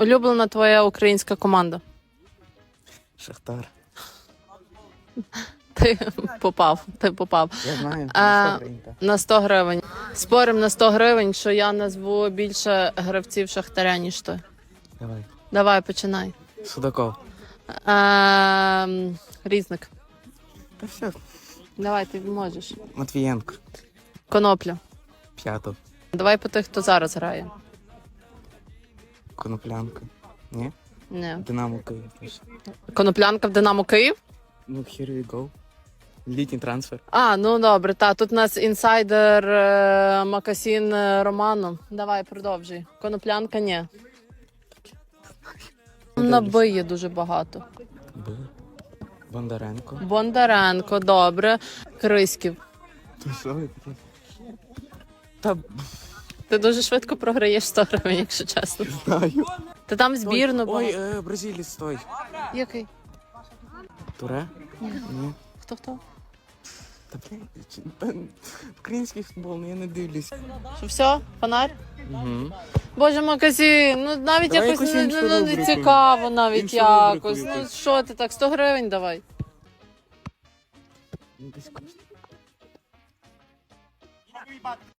улюблена твоя українська команда? Шахтар. Ти попав, ти попав. Я знаю. На 100 гривень. Спорим на 100 гривень, що я назву більше гравців Шахтаря, ніж ти. Давай. Давай, починай. Судаков. Ем, різник. Та все. Давай, ти можеш. Матвієнко. Конопля. П'ятов. Давай по тих, хто зараз грає. Коноплянка. Ні? Ні. Динамо Київ. Коноплянка в Динамо Київ? Ну, here we go. Літній трансфер. А, ну добре, та тут у нас інсайдер е, Макасін е, Роману. Давай, продовжуй. Коноплянка ні. На Б є дуже багато. Б. Бондаренко. Бондаренко, добре. Криськів. Ти що? Та Ти дуже швидко програєш 100 гривень, якщо чесно. знаю. Ти там збірну Ой, був. е, бразилець, стой. Який? Туре? Ні. Хто хто? Та блін, чи- та, український футбол, ну я не дивлюсь. Що все? Фонарь? Угу. Боже, Макасін, ну навіть Давай якось якусь не, іншу ну, не рубрику. цікаво, навіть Іншу якось. рубрику Ну якусь. що ти так, 100 гривень давай. Ну.